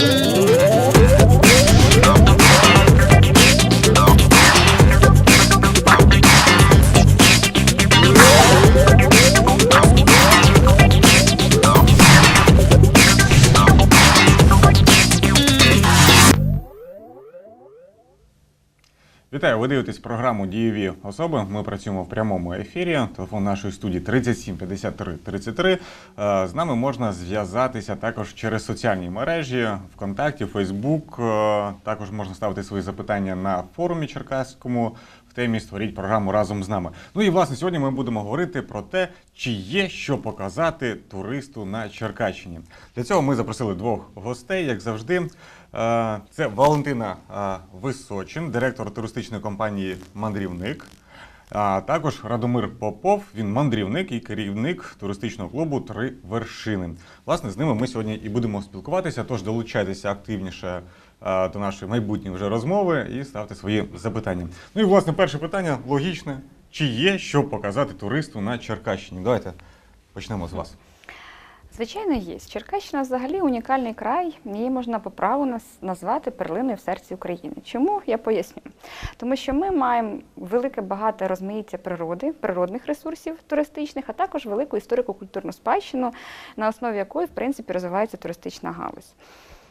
Yeah. Вітаю, ви дивитесь програму Дієві особи. Ми працюємо в прямому ефірі. Телефон нашої студії 37 53 33. Е, З нами можна зв'язатися також через соціальні мережі ВКонтакті, Фейсбук. Е, Також можна ставити свої запитання на форумі Черкаському в темі Створіть програму разом з нами. Ну і власне сьогодні ми будемо говорити про те, чи є що показати туристу на Черкащині. Для цього ми запросили двох гостей, як завжди. Е, Це Валентина е, Височин, директор туристичної компанії Мандрівник. А також Радомир Попов, він мандрівник і керівник туристичного клубу Три вершини. Власне, з ними ми сьогодні і будемо спілкуватися. Тож долучайтеся активніше е, до нашої майбутньої вже розмови і ставте свої запитання. Ну і власне перше питання логічне: чи є що показати туристу на Черкащині? Давайте почнемо з вас. Звичайно, є. Черкащина взагалі унікальний край. Її можна по праву назвати перлиною в серці України. Чому я поясню? Тому що ми маємо велике багате розмаїття природи, природних ресурсів туристичних, а також велику історико-культурну спадщину, на основі якої в принципі розвивається туристична галузь.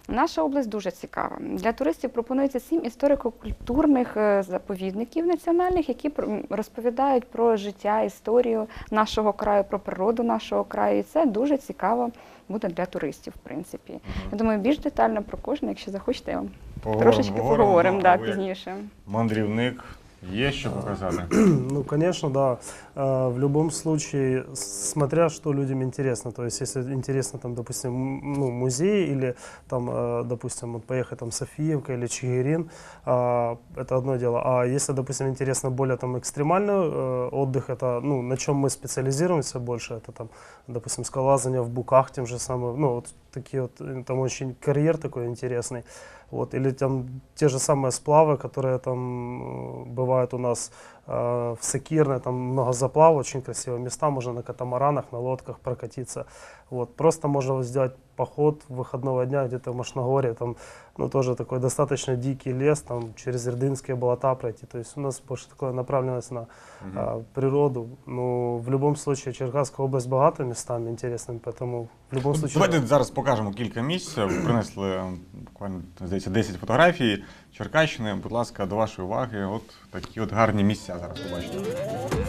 Наша область дуже цікава. Для туристів пропонується сім історико-культурних е, заповідників національних, які про- розповідають про життя, історію нашого краю, про природу нашого краю. І це дуже цікаво буде для туристів, в принципі. Я думаю, більш детально про кожен, якщо захочете, Поговоримо, трошечки поговоримо, поговоримо да, пізніше. Мандрівник, є що показати. Ну, конечно, да. Э, В любом случае, с- смотря что людям интересно. То есть, если интересно, там, допустим, м- ну, музей или, там, э, допустим, вот поехать там Софиевка или Чигирин, а, это одно дело. А если, допустим, интересно более там экстремальный э, отдых, это, ну, на чем мы специализируемся больше, это там, допустим, скалазание в Буках тем же самым, ну, вот такие вот, э, там очень карьер такой интересный. Вот, или там те же самые сплавы, которые там э, бывают у нас э, в Сакирне, там много заплав, очень красивые места, можно на катамаранах, на лодках прокатиться. Вот, просто можно сделать поход выходного дня где-то в Машногорье, там, ну, тоже такой достаточно дикий лес, там, через Ирдынские болота пройти. То есть у нас больше такая направленность на а, природу. Ну, в любом случае, Черкасская область богата местами интересными, поэтому в любом Ну, случае... Давайте зараз покажемо кілька місць. Ви Принесли е, буквально здається 10 фотографій Черкащини. Будь ласка, до вашої уваги. От такі от гарні місця зараз побачите. Ну,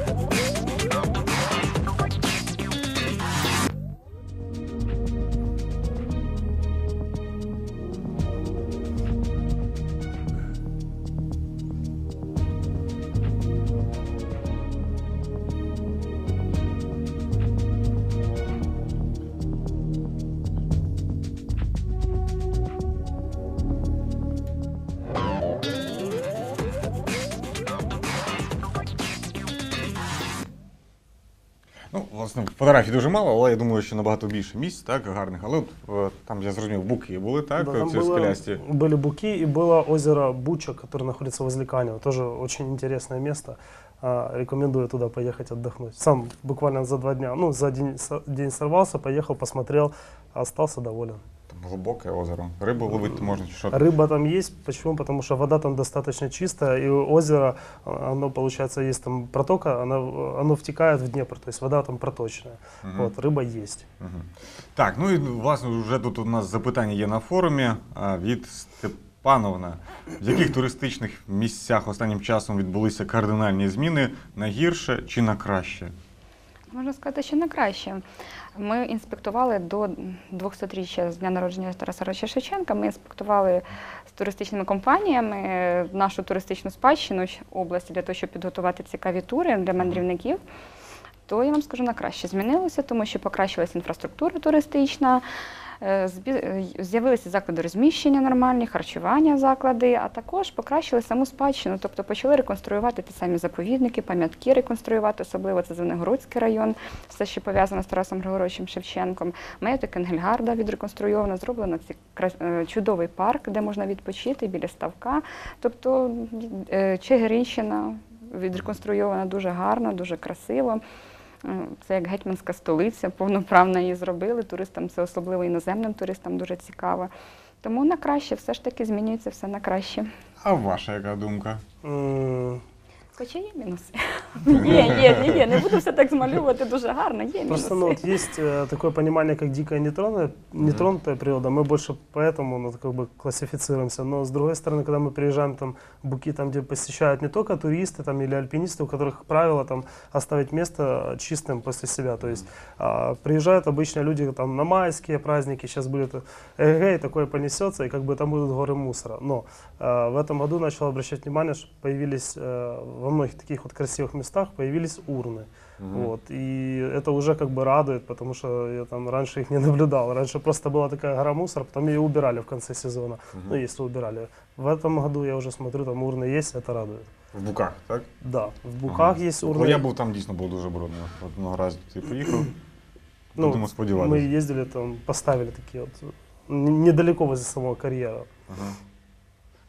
фотографій дуже мало, але я думаю, що набагато більше місць, так, гарних. Але от е, там я зрозумів, буки були, так? Да, там ці было- скелясті. были буки и было озеро Буча, которое находится возле Канева. Тоже очень интересное место. А, Рекомендую туда поехать отдохнуть. Сам буквально за два дня, ну, за день, со- день сорвался, поехал, посмотрел, остался доволен. Там глибоке озеро. Рибу ловити можна чи що? Рыба там есть. Почему? Потому что вода там достаточно чистая, и озеро, оно, получается, есть там протока, оно, оно втекает в Днепр, то есть вода там проточная. Мгм. Вот, рыба есть. Мгм. Так, ну і власне вже тут у нас запитання є на форумі від Степановна. В яких туристичних місцях останнім часом відбулися кардинальні зміни на гірше чи на краще? Можна сказати, що на краще. Ми інспектували до 200-річчя з дня народження Тараса Роча Шевченка. Ми інспектували з туристичними компаніями нашу туристичну спадщину області для того, щоб підготувати цікаві тури для мандрівників. То я вам скажу на краще змінилося, тому що покращилася інфраструктура туристична, з'явилися заклади розміщення нормальні, харчування заклади, а також покращили саму спадщину, тобто почали реконструювати ті самі заповідники, пам'ятки реконструювати, особливо це Звенигородський район, все, що пов'язано з Тарасом Григоровичем Шевченком. Маєток Енгельгарда відреконструйовано, зроблено е, чудовий парк, де можна відпочити біля ставка. Тобто е, Чигиринщина відреконструйована дуже гарно, дуже красиво. Е, Це як гетьманська столиця, повноправно її зробили. Туристам це особливо іноземним туристам дуже цікаво. Тому на краще, все ж таки змінюється все на краще. А ваша яка думка? М, Хоча є мінуси. Є, є, є. Не буду все так змальовувати дуже гарно, є Просто ну, мінуси. вот есть э, такое понимание, как дикая нетронутая, нетронутая природа. Мы больше поэтому ну, как бы классифицируемся. Но с другой стороны, когда мы приезжаем там в Буки, там, где посещают не только туристы там, или альпинисты, у которых как правило там оставить место чистым после себя. То есть а, приезжают обычно люди там на майские праздники, сейчас будет эгегей, такое понесется, и как бы там будут горы мусора. Но а, в этом году начал обращать внимание, что появились э, во многих таких вот красивых местах появились урны. Вот. И это уже как бы радует, потому что я там раньше их не наблюдал. Раньше просто была такая гора мусора, потом ее убирали в конце сезона. Ну, если убирали. В этом году я уже смотрю, там урны есть, это радует. В буках, так? Да, в Буках Ага. есть Бо урны. я був там дійсно був дуже брудно. Одного разу ти поїхав. Ну, Будемо Мы сподіватися. ездили там, поставили такие вот н- недалеко возле самого карьера. Ага.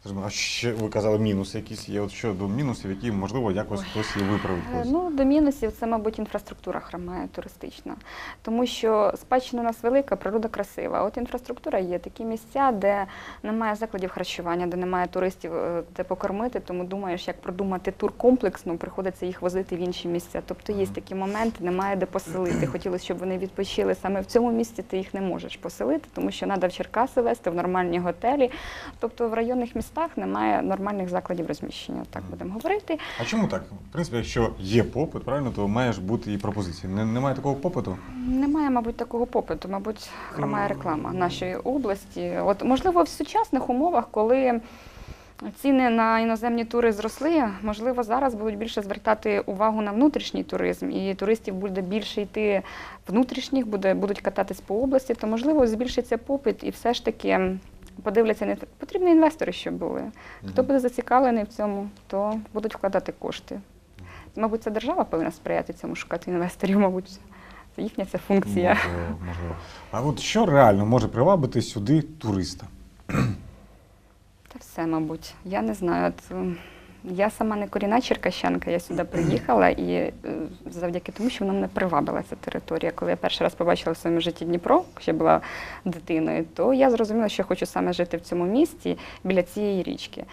Скажімо, А ще ви казали мінуси якісь є. От щодо мінусів, які можливо якось хтось і виправить. Е. Ну, до мінусів це, мабуть, інфраструктура хромає туристична. Тому що спадщина у нас велика, природа красива. От інфраструктура є такі місця, де немає закладів харчування, де немає туристів, е, де покормити. Тому думаєш, як продумати тур комплексно, приходиться їх возити в інші місця. Тобто є такі моменти, немає де поселити. Хотілося, щоб вони відпочили саме в цьому місці. Ти їх не можеш поселити, тому що треба в Черкаси вести в нормальні готелі. Тобто в районних містах немає нормальних закладів розміщення. Так будемо говорити. А чому так? В принципі, якщо є попит, правильно, то має ж бути і пропозиція. Немає такого попиту. Немає, мабуть, такого попиту, мабуть, хромає реклама нашої області. От, можливо, в сучасних умовах, коли ціни на іноземні тури зросли, можливо, зараз будуть більше звертати увагу на внутрішній туризм, і туристів буде більше йти внутрішніх, буде, будуть кататись по області, то можливо збільшиться попит і все ж таки. Подивляться, не потрібні інвестори, щоб були. Хто буде зацікавлений в цьому, то будуть вкладати кошти. Мабуть, це держава повинна сприяти цьому, шукати інвесторів, мабуть. Це їхня ця функція. Можливо, можливо. А от що реально може привабити сюди туриста? Та все, мабуть. Я не знаю. От, я сама не корінна черкащанка, я сюди приїхала і е, завдяки тому, що вона мене привабила ця територія. Коли я перший раз побачила в своєму житті Дніпро, ще була дитиною, то я зрозуміла, що я хочу саме жити в цьому місті біля цієї річки.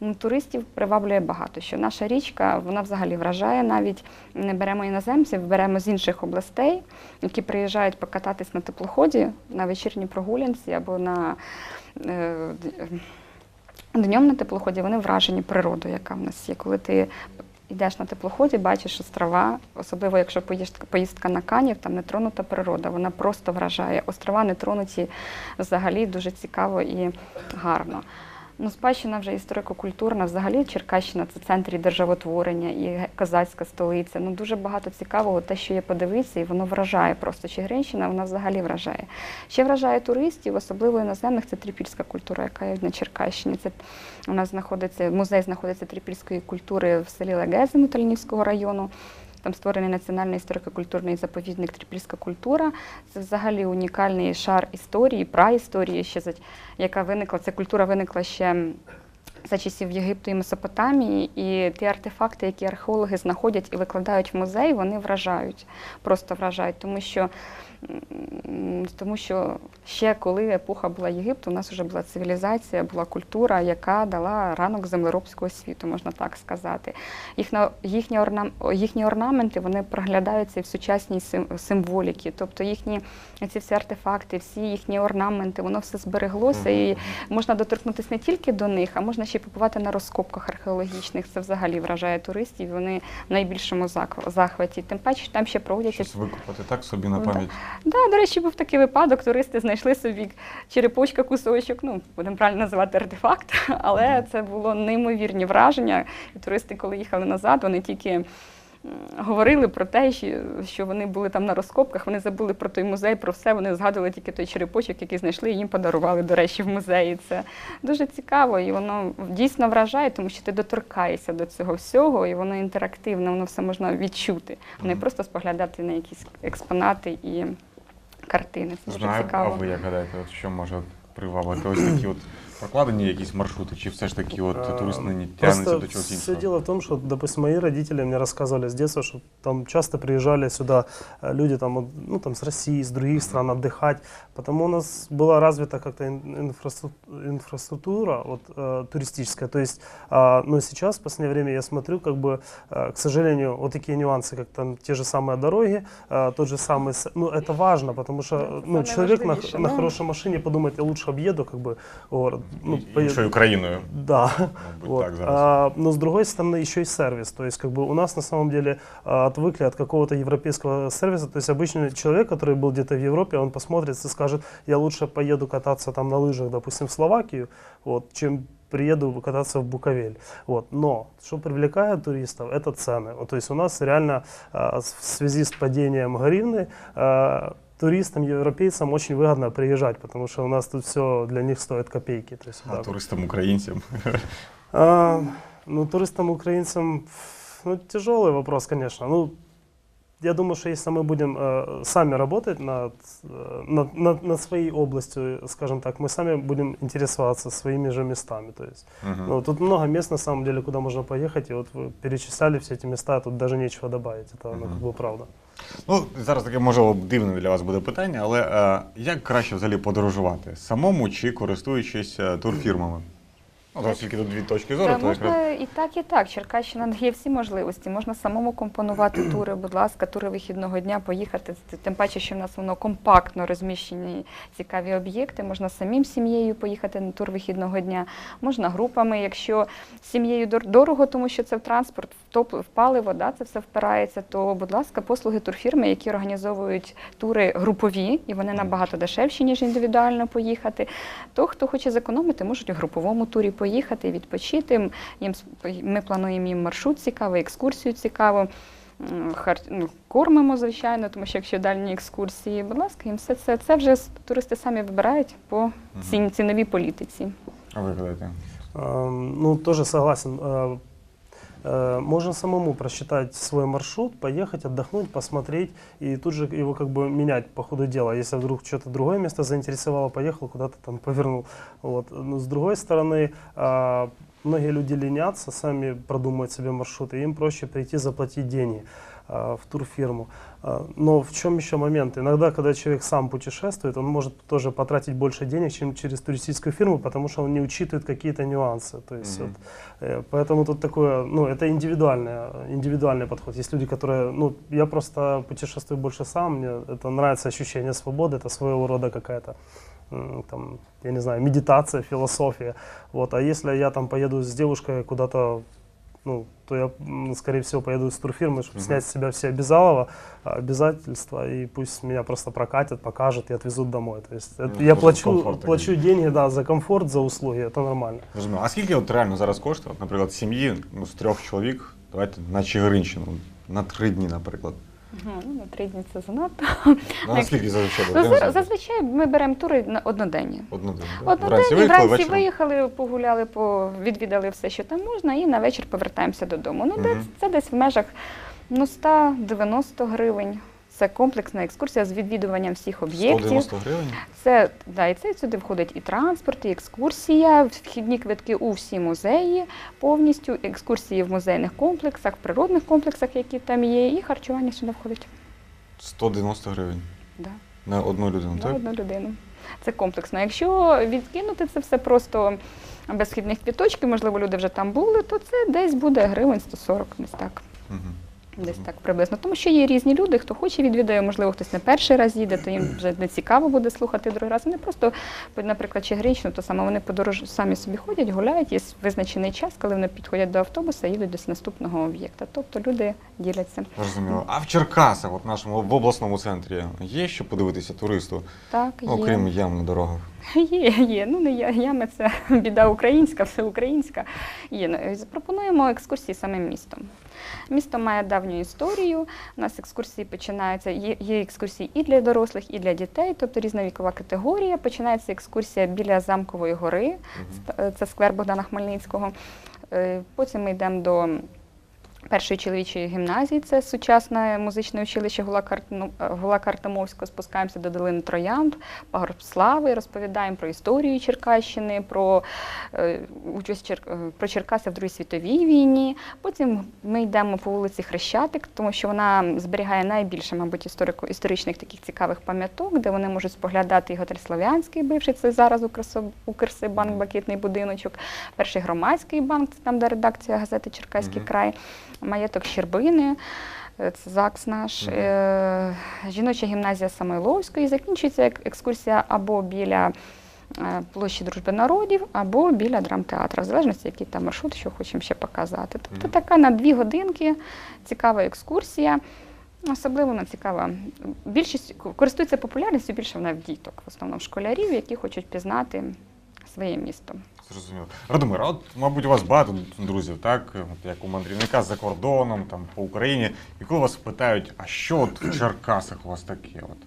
Ну, туристів приваблює багато. Що наша річка вона взагалі вражає. Навіть не беремо іноземців, беремо з інших областей, які приїжджають покататись на теплоході на вечірній прогулянці або на е, д- Днем на теплоході вони вражені природою, яка в нас є. Коли ти йдеш на теплоході, бачиш острова, особливо якщо поїздка, поїздка на канів, там нетронута природа, вона просто вражає. Острова не тронуті взагалі дуже цікаво і гарно. Ну, спадщина вже історико-культурна. Взагалі Черкащина це центр державотворення, і козацька столиця. Ну дуже багато цікавого, те, що є подивитися, і воно вражає просто. Чигиринщина вона взагалі вражає. Ще вражає туристів, особливо іноземних, це трипільська культура, яка є на Черкащині. Це у нас знаходиться музей знаходиться трипільської культури в селі Легези Мутальнівського району. Там створений національний історико-культурний заповідник Трипільська культура. Це взагалі унікальний шар історії, праісторії, ще яка виникла. Ця культура виникла ще за часів Єгипту і Месопотамії, і ті артефакти, які археологи знаходять і викладають в музей, вони вражають, просто вражають, тому що, тому що ще коли епоха була Єгипту, у нас вже була цивілізація, була культура, яка дала ранок землеробського світу, можна так сказати. Їхна, їхні, орнам, їхні орнаменти вони проглядаються в сучасній сим- символіки, тобто їхні ці всі артефакти, всі їхні орнаменти, воно все збереглося і можна доторкнутися не тільки до них, а можна ще й побувати на розкопках археологічних. Це взагалі вражає туристів. Вони в найбільшому захваті. Тим паче там ще проводяться Щось викупати так собі на пам'ять. Да, до речі, був такий випадок. Туристи знайшли собі черепочка, кусочок. Ну, будемо правильно називати артефакт, але це було неймовірні враження. І туристи, коли їхали назад, вони тільки говорили про те, що- вони були там на розкопках, вони забули про той музей, про все. Вони згадували тільки той черепочок, який знайшли, і їм подарували, до речі, в музеї. Це дуже цікаво, і воно дійсно вражає, тому що ти доторкаєшся до цього всього, і воно інтерактивне, воно все можна відчути, а не просто споглядати на якісь експонати і картини. Це дуже Знаю, а ви як гадаєте, що може привабити? Ось такі от прокладені якісь маршрути, чи все ж таки от А, турист нині Э, Просто тягнеться до чогось все іншого? дело в том, что, допустим, мои родители мне рассказывали с детства, что там часто приезжали сюда э, люди там, вот, ну, там с России, с других стран отдыхать, потому у нас была развита как-то ин- инфраструк- инфраструктура вот, э, туристическая. То есть, а, но сейчас, в последнее время, я смотрю, как бы, э, к сожалению, вот такие нюансы, как там те же самые дороги, э, тот же самый, с- ну, это важно, потому что Это ну, самое человек на, важнейшее, на да. хорошей машине подумает, я лучше объеду, как бы, город. Ну, поеду- Іншою країною, Да. мабуть, Вот. так зараз. А, но с другой стороны еще и сервис. То есть как бы у нас на самом деле а, отвыкли от какого-то европейского сервиса. То есть обычный человек, который был где-то в Европе, он посмотрит и скажет, я лучше поеду кататься там на лыжах, допустим, в Словакию, вот, чем приеду кататься в Буковель. Вот. Но что привлекает туристов, это цены. Вот, то есть у нас реально а, с- в связи с падением гривны а, туристам, европейцам очень выгодно приезжать, потому что у нас тут все для них стоит копейки. То есть, А так туристам українцям. А, ну, туристам, украинцам, ну, тяжелый вопрос, конечно. Ну, я думаю, что если мы будем э, сами работать над, э, над, над, над своей областью, скажем так, мы сами будем интересоваться своими же местами. То есть, Мгм. ну, тут много мест, на самом деле, куда можно поехать, и вот вы перечисляли все эти места, тут даже нечего добавить, это, ну, как бы правда. Ну, зараз таке можливо дивне для вас буде питання, але е, як краще взагалі подорожувати? Самому чи користуючись е, турфірмами? Оскільки тут дві точки зору, Та то якраз і так, і так. Черкащина дає всі можливості. Можна самому компонувати тури, будь ласка, тури вихідного дня, поїхати. Тим паче, що в нас воно компактно розміщені цікаві об'єкти. Можна самим сім'єю поїхати на тур вихідного дня, можна групами. Якщо сім'єю дорого, тому що це в транспорт, в топ- в паливо, да, це все впирається, то, будь ласка, послуги турфірми, які організовують тури групові, і вони набагато дешевші, ніж індивідуально поїхати. То, хто хоче зекономити, можуть у груповому турі поїхати, відпочити. Їм ми плануємо їм маршрут цікавий, екскурсію цікаву. Хар... Ну, кормимо, звичайно, тому що якщо дальні екскурсії, будь ласка, їм все це, це вже туристи самі вибирають по цін, ціновій політиці. А ви гадаєте? Ну, тоже согласен. Э, э, Можно самому просчитать свой маршрут, поехать, отдохнуть, посмотреть и тут же его как бы менять по ходу дела. Если вдруг что-то другое место заинтересовало, поехал куда-то там повернул. Вот. Но с другой стороны, а, многие люди ленятся, сами продумывают себе маршруты, им проще прийти заплатить деньги а, в турфирму. А, Но в чем еще момент? Иногда, когда человек сам путешествует, он может тоже потратить больше денег, чем через туристическую фирму, потому что он не учитывает какие-то нюансы. То есть Мгм. вот, э, поэтому тут такое, ну, это индивидуальный, индивидуальный подход. Есть люди, которые, ну, я просто путешествую больше сам, мне это нравится ощущение свободы, это своего рода какая-то там, я не знаю, медитация, философия. Вот. А если я там поеду с девушкой куда-то, ну, то я, м, скорее всего, поеду с турфирмы, чтобы Мгм. снять с себя все обязалова, а, обязательства, и пусть меня просто прокатят, покажут и отвезут домой. То есть это Ну, я просто плачу, комфорт такий. плачу деньги, да, за комфорт, за услуги, это нормально. Зрозуміло. А скільки от реально зараз коштує, от, наприклад, сім'ї ну, з трьох чоловік, давайте на Чигиринщину, на три дні, наприклад. Ну, на три дні це занадто. Ну, наскільки зазвичай? Ну, за- за- Зазвичай ми беремо тури на одноденні. Однодень, да? Одноденні, виїхали, вранці виїхали, погуляли, по, відвідали все, що там можна, і на вечір повертаємося додому. Ну, де- Мгм. це десь в межах ну, 190 гривень. Це комплексна екскурсія з відвідуванням всіх об'єктів. 190 гривень. Це да, і це сюди входить і транспорт, і екскурсія, вхідні квитки у всі музеї повністю, екскурсії в музейних комплексах, в природних комплексах, які там є, і харчування сюди входить. 190 гривень Да. на одну людину, на так? одну людину. Це комплексно. Якщо відкинути це все просто без вхідних квіточків, можливо, люди вже там були, то це десь буде гривень 140, десь так. Мгм. Десь так приблизно. Тому що є різні люди, хто хоче відвідає, можливо, хтось не перший раз їде, то їм вже не цікаво буде слухати другий раз. Вони просто, наприклад, чи Чигиринщину, то саме вони подорож самі собі ходять, гуляють, є визначений час, коли вони підходять до автобуса і їдуть до наступного об'єкта. Тобто люди діляться. Зрозуміло. А в Черкасах, от нашому в обласному центрі, є що подивитися туристу, Так, є. окрім ям на дорогах? Є, є. Ну не я, ями це біда українська, все українська. Є. Ну, Запропонуємо екскурсії самим містом. Місто має давню історію. У нас екскурсії починаються. Є, екскурсії і для дорослих, і для дітей, тобто різна вікова категорія. Починається екскурсія біля замкової гори, Мгм. Це сквер Богдана Хмельницького. Е, Потім ми йдемо до першої чоловічої гімназії. Це сучасне музичне училище Гула Картно- е, Картамовського. Спускаємося до долини Троянд, пагорб слави, розповідаємо про історію Черкащини, про е, участь е, про Черкаси в Другій світовій війні. Потім ми йдемо по вулиці Хрещатик, тому що вона зберігає найбільше, мабуть, історико історичних таких цікавих пам'яток, де вони можуть споглядати і готель Слов'янський, бивший це зараз Укрсо- Укрсибанк, Бакитний будиночок, перший громадський банк, це там, де редакція газети Черкаський Мгм. край, маєток Щербини. е, Це ЗАГС наш, е, жіноча гімназія Самойловської. Закінчується екскурсія або біля е, площі Дружби народів, або біля драмтеатра, в залежності, який там маршрут, що хочемо ще показати. Тобто така на дві годинки цікава екскурсія. Особливо вона цікава. Більшість користується популярністю більше вона в діток, в основному школярів, які хочуть пізнати своє місто. Зрозуміло. Радомир, от, мабуть, у вас багато друзів, так? От як у мандрівника за кордоном, там по Україні. І коли вас питають, а що от в Черкасах у вас таке? От?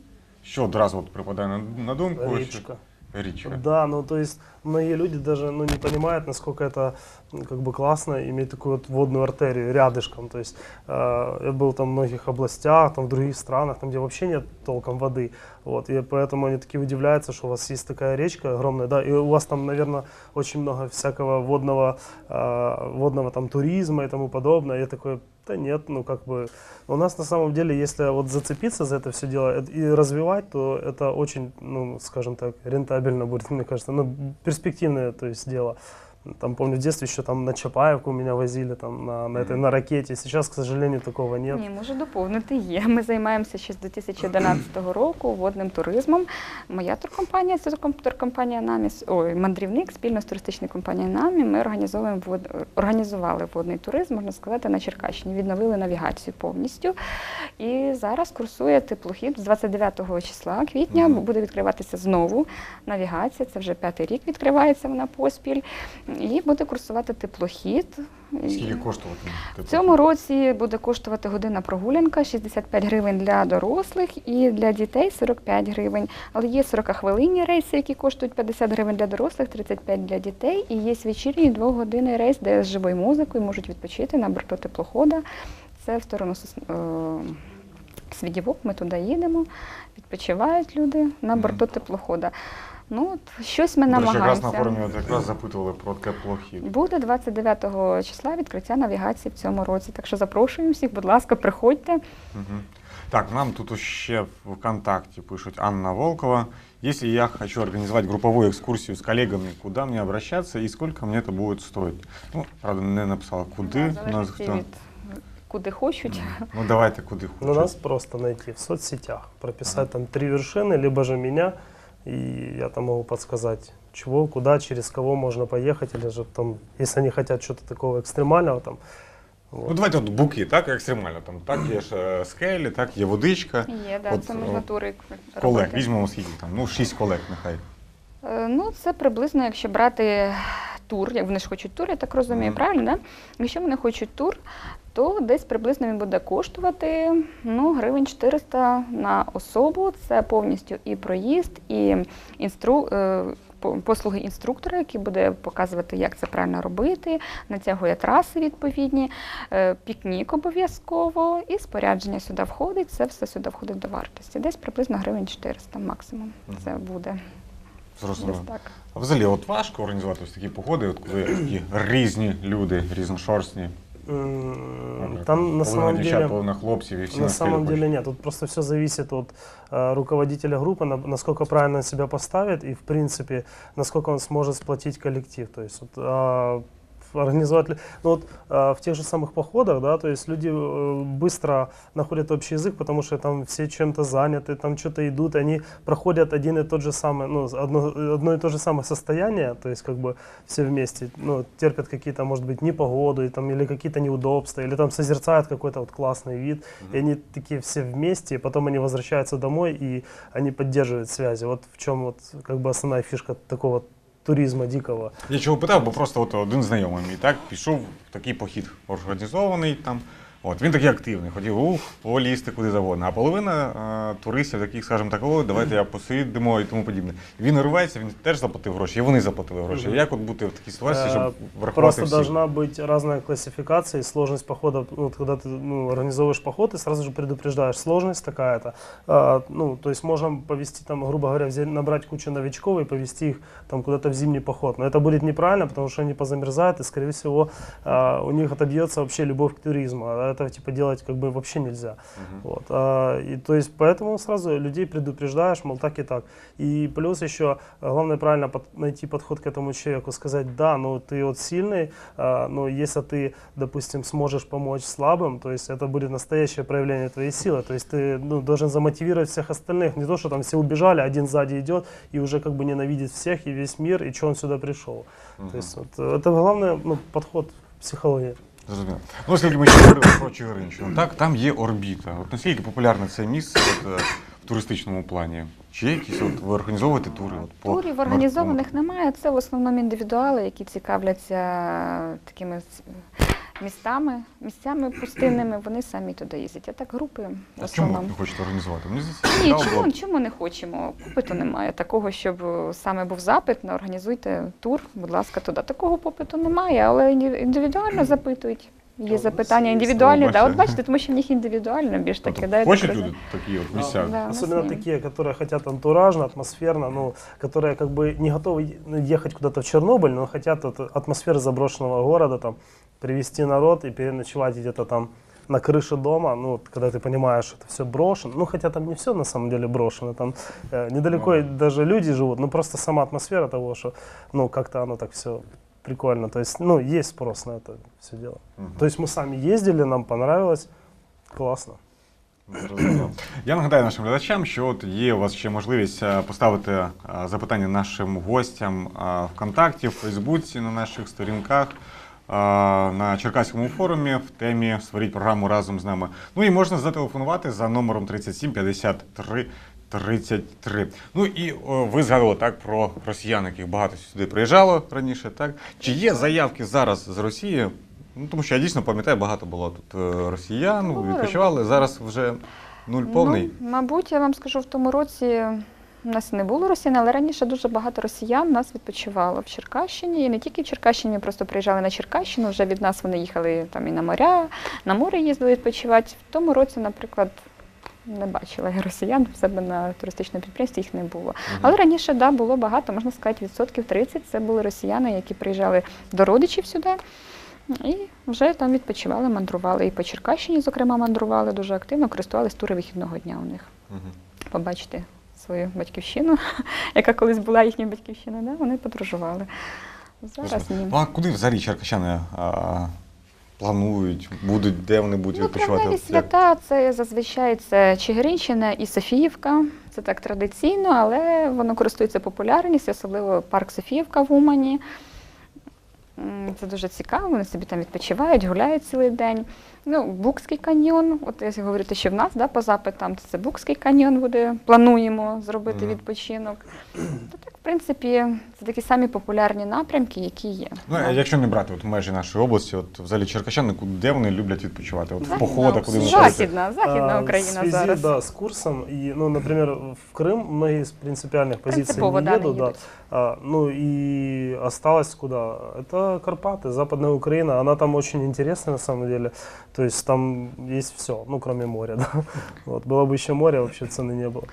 Що одразу от припадає на, на думку? що- Речка. Річка. Да, ну то есть многие люди даже ну, не понимают, насколько это ну, как бы классно иметь такую вот водную артерию рядышком. То есть э, я был там в многих областях, там в других странах, там где вообще нет толком воды. Вот, и поэтому они такие удивляются, что у вас есть такая речка огромная, да, и у вас там, наверное, очень много всякого водного, э, водного там туризма и тому подобное. Я такой, да нет, ну как бы у нас на самом деле, если вот зацепиться за это все дело э, и развивать, то это очень, ну, скажем так, рентабельно будет, мне кажется, ну, перспективное, то есть дело. Там, помню, в детстве еще там на Чапаевку меня возили там на, на этой, на ракете. Сейчас, к сожалению, такого нет. Ні, можу доповнити. Є. Ми займаємося ще з 2011 року водним туризмом. Моя туркомпанія, це туркомпанія НАМІ, ой, мандрівник, спільно з туристичною компанією НАМІ. Ми організовуємо вод, організували водний туризм, можна сказати, на Черкащині. Відновили навігацію повністю. І зараз курсує теплохід з 29 числа квітня. Буде відкриватися знову навігація. Це вже п'ятий рік відкривається вона поспіль. І буде курсувати теплохід. Скільки коштуватиме? В цьому році буде коштувати година прогулянка 65 гривень для дорослих і для дітей 45 гривень. Але є 40-хвилинні рейси, які коштують 50 гривень для дорослих, 35 для дітей. І є вечірній двогодинний рейс, де з живою музикою можуть відпочити на борту теплохода. Це в сторону е, Свідівок. Ми туди їдемо, відпочивають люди на борту теплохода. Ну, от, щось ми речі, якраз на форумі от якраз запитували про теплохід. Буде 29 числа відкриття навігації в цьому році. Так що запрошуємо всіх, будь ласка, приходьте. Мгм. Так, нам тут ще в ВКонтакте пишут Анна Волкова. Если я хочу организовать групповую экскурсию с коллегами, куда мне обращаться и сколько мне это будет стоить? Ну, правда, не написала, куди. Да, куди хочуть. Ну, давайте куди Ну, хочуть. нас просто найти в соцсетях, прописать там три вершины, либо же меня, и я там могу подсказать, чего, куда, через кого можно поехать, или же там, если они хотят что-то такого экстремального, там, Ну, давайте от буки, так екстремально. Там так є ж е, скелі, так є водичка. Є, да, От, це можна тури Колег, робити. візьмемо скільки там, ну, шість колег нехай. Е, Ну, це приблизно, якщо брати тур, як вони ж хочуть тур, я так розумію, Мгм. правильно, да? Якщо вони хочуть тур, то десь приблизно він буде коштувати ну, гривень 400 на особу. Це повністю і проїзд, і інстру... е, послуги інструктора, який буде показувати, як це правильно робити, натягує траси відповідні, е, пікнік обов'язково, і спорядження сюди входить. Це все сюди входить до вартості. Десь приблизно гривень 400 максимум. Це буде Зрозуміло. так. А взагалі, от важко організувати ось такі походи, от коли такі різні люди, різношорстні. М, Там на половина самом дівчат, деле... половина хлопців і всі На самом деле нет. Тут просто все зависит от э, руководителя группы, на- насколько правильно он себя поставит и, в принципе, насколько он сможет сплотить коллектив. То есть вот, а, организовать... ли- Ну вот а, в тех же самых походах, да, то есть люди э, быстро находят общий язык, потому что там все чем-то заняты, там что-то идут, они проходят один и тот же самый, ну, одно, одно и то же самое состояние, то есть как бы все вместе, ну, терпят какие-то, может быть, непогоду, и там, или какие-то неудобства, или там созерцают какой-то вот классный вид, и они такие все вместе, и потом они возвращаются домой, и они поддерживают связи. Вот в чем вот как бы основная фишка такого туризма дикого. Я чого питав, бо просто от один знайомий мій так пішов в такий похід організований там. От він такий активний, хотів ух, полізти куди завгодно. А половина е, туристів, таких, скажімо так, о, давайте я посидимо і тому подібне. Він рветься, він теж заплатив гроші, і вони заплатили гроші. Мгм. Як от бути в такій ситуації, щоб Э, врахувати Просто всіх? должна быть разная классификация и сложность похода. Ну, вот когда ты ну, организовываешь поход, ты сразу же предупреждаешь, сложность такая-то. А, ну, то есть можем повести, там, грубо говоря, взять, набрать кучу новичков и повести их там куда-то в зимний поход. Но это будет неправильно, потому что они позамерзают, и, скорее всего, а, у них отобьется вообще любовь к туризму. А Это, типа, делать как бы вообще нельзя. Мгм. Вот. А, и, то есть поэтому сразу людей предупреждаешь, мол, так и так. И плюс еще а, главное правильно под- найти подход к этому человеку, сказать, да, ну ты вот сильный, а, но если ты, допустим, сможешь помочь слабым, то есть это будет настоящее проявление твоей силы. То есть ты ну, должен замотивировать всех остальных. Не то, что там все убежали, один сзади идет и уже как бы ненавидит всех и весь мир, и что он сюда пришел. Мгм. То есть вот, э, это главное ну, подход психологии. Зрозуміло. Ну, оскільки ми ще говорили про Чигиринщину, так, там є орбіта. От наскільки популярне це місце от, е, в туристичному плані? Чи є якісь от, ви організовуєте тури? От, по Турів організованих немає. Це в основному індивідуали, які цікавляться такими с- містами, місцями пустинними. Вони самі туди їздять. А так групи в А чому основному. ви хочете організувати? Мені здається, Ні, цікаво було чому, б. чому не хочемо? Попиту немає. Такого, щоб е, саме був запит, на організуйте тур, будь ласка, туди. Такого попиту немає, але інді- індивідуально запитують. Є Ну, запитання це- індивідуальні, це да, от бачите. бачите, тому що в них індивідуально більш таке. Тобто да, я хочуть так люди розумію. такі от місця? Да, у нас Особенно є. такие, которые хотят антуражно, атмосферно, ну, которые как бы не готовы е- ну, ехать куда-то в Чернобыль, но хотят вот атмосферы заброшенного города, там, привести народ и переночевать где-то там на крыше дома, ну, вот когда ты понимаешь, что это все брошено, ну, хотя там не все на самом деле брошено, там э, недалеко Ну и даже люди живут, ну, просто сама атмосфера того, что, ну, как-то оно так все прикольно, то есть, ну, есть спрос на это все дело. Мгм. То есть мы сами ездили, нам понравилось, классно. Зрозуміло. Я нагадаю нашим глядачам, що от є у вас ще можливість е, поставити е, запитання нашим гостям е, ВКонтакті, в Фейсбуці, на наших сторінках, е, На Черкаському форумі в темі Створіть програму разом з нами. Ну і можна зателефонувати за номером 37 53 33. Ну і о, ви згадували так про росіян, яких багато сюди приїжджало раніше. Так чи є заявки зараз з Росії? Ну тому що я дійсно пам'ятаю, багато було тут е, росіян, відпочивали. Зараз вже нуль повний. Ну, мабуть, я вам скажу, в тому році у нас не було росіян, але раніше дуже багато росіян нас відпочивало в Черкащині. І не тільки в Черкащині, ми просто приїжджали на Черкащину. Вже від нас вони їхали там і на моря, на море їздили відпочивати. В тому році, наприклад, не бачила я росіян в себе на туристичному підприємстві, їх не було. Але раніше да, було багато, можна сказати, відсотків 30 це були росіяни, які приїжджали до родичів сюди. І вже там відпочивали, мандрували. І по Черкащині, зокрема, мандрували дуже активно, користувались тури вихідного дня у них. Побачити свою батьківщину, яка колись була їхня батьківщина, да? вони подорожували. Зараз ні. Ну а куди взагалі черкащани а, планують, будуть, де вони будуть Ну, відпочивати? травневі свята це зазвичай це Чигиринщина і Софіївка. Це так традиційно, але воно користується популярністю, особливо парк Софіївка в Умані. Це дуже цікаво, вони собі там відпочивають, гуляють цілий день. Ну, Букський каньйон, от якщо говорити, що в нас да, по запитам, то це Букський каньйон буде, плануємо зробити відпочинок. То так, в принципі, це такі самі популярні напрямки, які є. Ну, а якщо не брати от межі нашої області, от взагалі черкащани, куди- де вони люблять відпочивати? От в Західна походах, куди вони Захід. ходять? Західна, західна А, Україна в связи, зараз. да, с курсом. И, ну, например, в Крым многие из принципиальных позиций Принципово, не да, едут. не да. їдуть. А, ну и осталось куда? Это Карпаты, Западная Украина. Она там очень интересная на самом деле. То есть там есть все, ну кроме моря. Да? Вот, было бы еще море, вообще цены не было.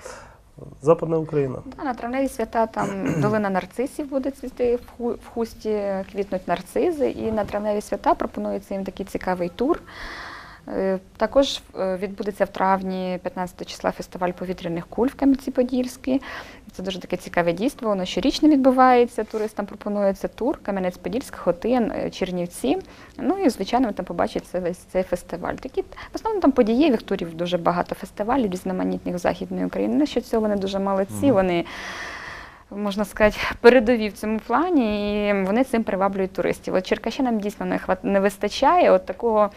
Западная Україна. Да, на травневі свята там долина нарцисів буде цвісти, в хусті квітнуть нарцизи, і на травневі свята пропонується їм такий цікавий тур. Е, Також е, відбудеться в травні 15 числа фестиваль повітряних куль в Кам'янці-Подільській. Це дуже таке цікаве дійство. Воно щорічно відбувається. Туристам пропонується тур Кам'янець-Подільськ, Хотин, е, Чернівці. Ну і звичайно, ви там побачать весь цей фестиваль. Такі в основному там подієвих турів дуже багато фестивалів різноманітних Західної України. На що цього вони дуже молодці. Вони можна сказати, передові в цьому плані, і вони цим приваблюють туристів. От Черкащанам дійсно не хват не вистачає от такого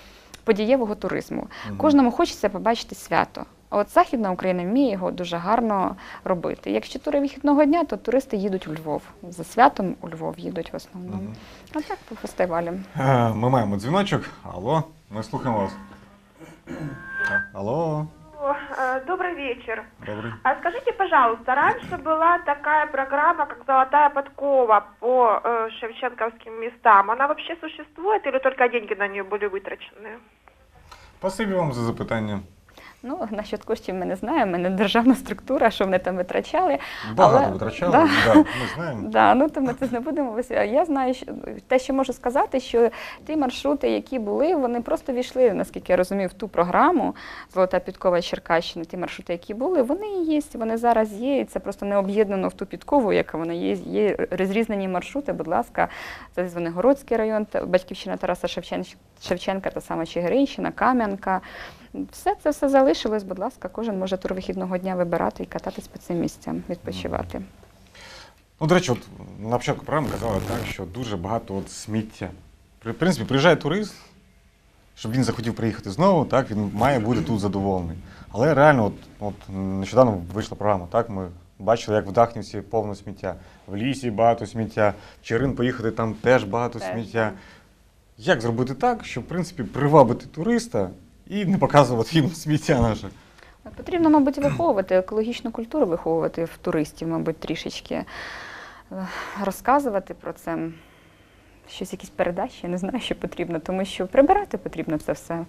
подієвого туризму. Угу. Кожному хочеться побачити свято. А от Західна Україна вміє його дуже гарно робити. Якщо тури вихідного дня, то туристи їдуть у Львов. За святом у Львов їдуть в основному. Угу. А так по фестивалям. Е, Ми маємо дзвіночок. Алло, ми слухаємо вас. Алло, О, э, Добрый вечер. добрий. А скажите, пожалуйста, раньше была такая программа, как «Золотая подкова» по э, шевченковским местам. Она вообще существует или только деньги на нее были вытрачены? Спасибі вам за запитання. Ну, насчет коштів ми не знаємо, ми не державна структура, що вони там витрачали. Багато Але- витрачали, Да. да, ми знаємо. Да, ну то ми це не будемо. Я знаю, що те, що можу сказати, що ті маршрути, які були, вони просто війшли, наскільки я розумію, в ту програму Золота підкова Черкащини. Ті маршрути, які були, вони і є, вони зараз є. І це просто не об'єднано в ту підкову, яка вона є. Є розрізнені маршрути. Будь ласка, це Звенигородський район, батьківщина Тараса Шевченка, та сама Чигиринщина, Кам'янка. Все це все залишилось. Будь ласка, кожен може турвихідного дня вибирати і кататись по цим місцям, відпочивати. Ну, до речі, от на початку програми казали так, що дуже багато от сміття. При в принципі, приїжджає турист, щоб він захотів приїхати знову, так, він має бути тут задоволений. Але реально, от, от нещодавно вийшла програма, так, ми бачили, як в Дахнівці повно сміття, в лісі багато сміття, в Черин поїхати там теж багато Теж, сміття. Як зробити так, щоб в принципі привабити туриста і не показувати їм сміття наше? Потрібно, мабуть, виховувати екологічну культуру, виховувати в туристів, мабуть, трішечки е, розказувати про це. Щось якісь передачі, я не знаю, що потрібно, тому що прибирати потрібно це все,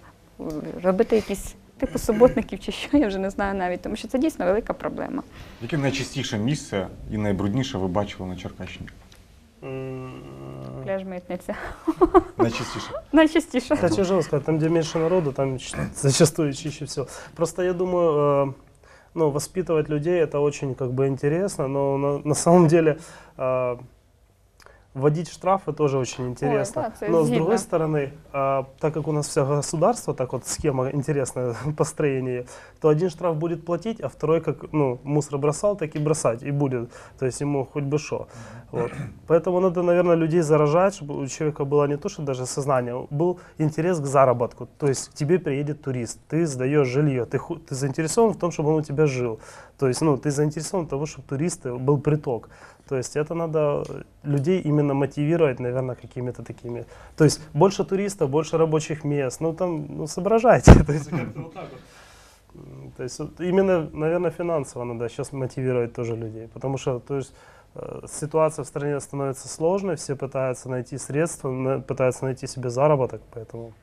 робити якісь типу суботників чи що, я вже не знаю навіть, тому що це дійсно велика проблема. Яке найчастіше місце і найбрудніше ви бачили на Черкащині? М, Пляж митниця. Найчастіше. Найчастіше. Это тяжело сказать, там, где меньше народу, там ч- зачастую чище всего. Просто я думаю, э, ну, воспитывать людей это очень как бы интересно, но на, на самом деле э, вводить штрафы тоже очень интересно. да, це но с другой стороны, э, так как у нас все государство, так вот схема интересная построение, то один штраф будет платить, а второй как ну, мусор бросал, так и бросать и будет. То есть ему хоть бы что. Вот. Поэтому надо, наверное, людей заражать, чтобы у человека было не то, что даже сознание, был интерес к заработку. То есть к тебе приедет турист, ты сдаешь жилье, ты, ты заинтересован в том, чтобы он у тебя жил. То есть, ну, ты заинтересован в том, чтобы туристы был приток. То есть это надо людей именно мотивировать, наверное, какими-то такими. То есть больше туристов, больше рабочих мест. Ну там, ну соображайте. То есть как-то вот так вот. М, То есть вот именно, наверное, финансово надо сейчас мотивировать тоже людей. Потому что, то есть, э, ситуация в стране становится сложной, все пытаются найти средства, на- пытаются найти себе заработок, поэтому...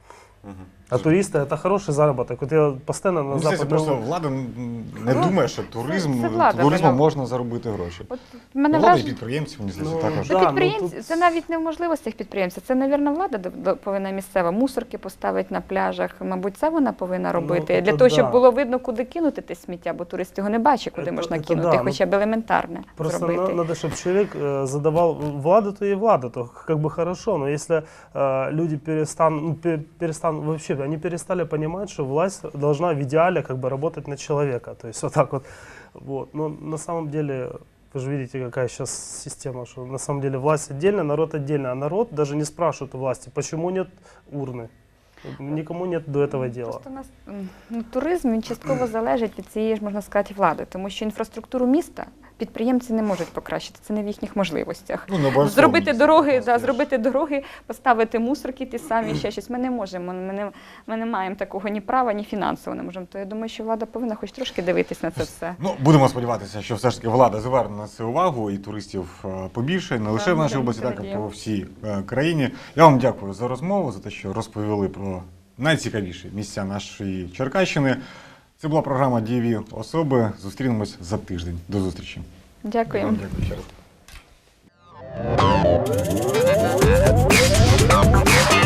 А туристы это хороший заработок. Вот я постоянно на Ну, здається, западном... просто влада м, не Ну, думає, що туризм, це влада, туризмом вона- можна заробити гроші. От в мене Влада і враження. підприємці, мені здається, Ну, також. да. Ну, ну, підприємці, тут- це навіть не в можливостях підприємця. Це, мабуть, влада до- до- повинна місцева мусорки поставити на пляжах. Мабуть, це вона повинна робити. Ну, Для то того, да. щоб було видно, куди кинути те сміття, бо турист його не бачить, куди Це- можна це кинути, да, ну, хоча б елементарне Просто зробити. на- надо, чтобы человек э, задавал влада, то и влада, то как бы хорошо, но если э, люди перестанут, ну, пе- перестанут вообще, они перестали понимать, что власть должна в идеале как бы работать на человека, то есть вот так вот, вот. Но на самом деле вы же видите, какая сейчас система, что на самом деле власть отдельно, народ отдельно, а народ даже не спрашивает у власти, почему нет урны. Никому нет до этого дела. Просто у нас м, ну, туризм він частково залежить від цієї ж можна сказати влади, тому що інфраструктуру міста підприємці не можуть покращити. Це не в їхніх можливостях. Ну, Зробити дороги, да, зробити дороги, поставити мусорки ті самі, ще щось. Ми не можемо. Ми не, ми не маємо такого ні права, ні фінансово не можемо. То я думаю, що влада повинна хоч трошки дивитись на це все. Ну, будемо сподіватися, що все ж таки влада зверне на це увагу і туристів е, побільше, не лише Так, в нашій області, так і по всій е, країні. Я вам дякую за розмову, за те, що розповіли про найцікавіші місця нашої Черкащини. Це була програма Дієві особи. Зустрінемось за тиждень. До зустрічі. Дякуємо. Дякую. Дякую.